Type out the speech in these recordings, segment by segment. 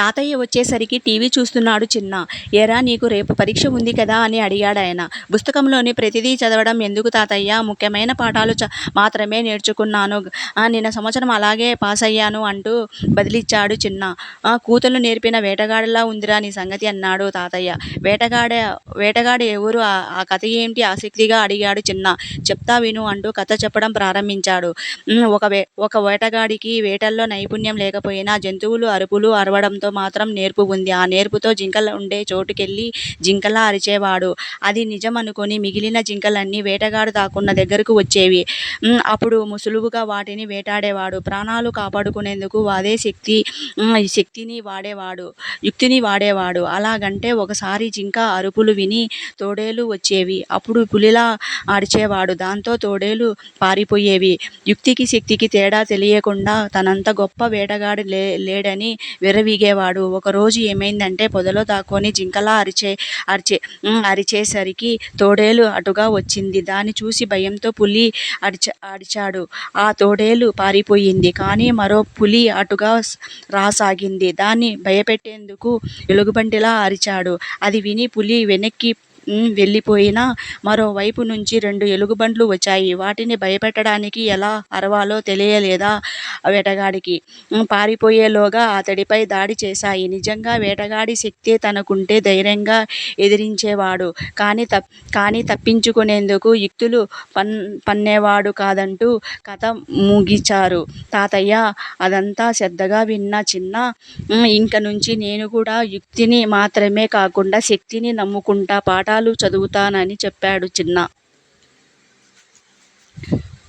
తాతయ్య వచ్చేసరికి టీవీ చూస్తున్నాడు చిన్న. ఏరా నీకు రేపు పరీక్ష ఉంది కదా అని అడిగాడు ఆయన. పుస్తకంలోని ప్రతిదీ చదవడం ఎందుకు తాతయ్య? ముఖ్యమైన పాఠాలు చ మాత్రమే నేర్చుకున్నాను. నిన్న సంవత్సరం అలాగే పాస్ అయ్యాను అంటూ బదిలిచ్చాడు చిన్న. కూతులు నేర్పిన వేటగాడిలా ఉందిరా నీ సంగతి అన్నాడు తాతయ్య. వేటగాడ వేటగాడు ఎవరు ఆ కథ ఏంటి? ఆసక్తిగా అడిగాడు చిన్న. చెప్తా విను అంటూ కథ చెప్పడం ప్రారంభించాడు. ఒక వే ఒక వేటగాడికి వేటల్లో నైపుణ్యం లేకపోయినా జంతువులు అరుపులు అరవడంతో మాత్రం నేర్పు ఉంది. ఆ నేర్పుతో జింకలు ఉండే చోటుకెళ్ళి జింకలా అరిచేవాడు. అది నిజం అనుకొని మిగిలిన జింకలన్నీ వేటగాడు దాక్కున్న దగ్గరకు వచ్చేవి. అప్పుడు సులువుగా వాటిని వేటాడేవాడు. ప్రాణాలు కాపాడుకునేందుకు అదే శక్తి శక్తిని వాడేవాడు యుక్తిని వాడేవాడు. అలాగంటే ఒకసారి జింక అరుపులు విని తోడేలు వచ్చేవి. అప్పుడు పులిలా అరిచేవాడు. దాంతో తోడేలు పారిపోయేవి. యుక్తికి శక్తికి తేడా తెలియకుండా తనంత గొప్ప వేటగాడు లే లేడని విర్రవీగేవాడు ఒకరోజు ఏమైందంటే పొదలో దాక్కొని జింకలా అరిచే అరిచే అరిచేసరికి తోడేలు అటుగా వచ్చింది. దాన్ని చూసి భయంతో పులి అడిచ అడిచాడు ఆ తోడేలు పారిపోయింది. కానీ మరో పులి అటుగా రాసాగింది. దాన్ని భయపెట్టేందుకు ఎలుగుబంటిలా అరిచాడు. అది విని పులి వెనక్కి వెళ్ళిపోయినా మరోవైపు నుంచి రెండు ఎలుగుబంట్లు వచ్చాయి. వాటిని భయపెట్టడానికి ఎలా అరవాలో తెలియలేదా వేటగాడికి. పారిపోయేలోగా అతడిపై దాడి చేశాయి. నిజంగా వేటగాడి శక్తే తనకుంటే ధైర్యంగా ఎదిరించేవాడు. కానీ తప్ కానీ తప్పించుకునేందుకు యుక్తులు పన్ పన్నేవాడు కాదంటూ కథ ముగిచారు. తాతయ్య అదంతా శ్రద్ధగా విన్న చిన్న ఇంక నుంచి నేను కూడా యుక్తిని మాత్రమే కాకుండా శక్తిని నమ్ముకుంటా పాఠాలు చదువుతానని చెప్పాడు చిన్న.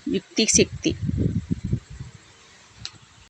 యుక్తి శక్తి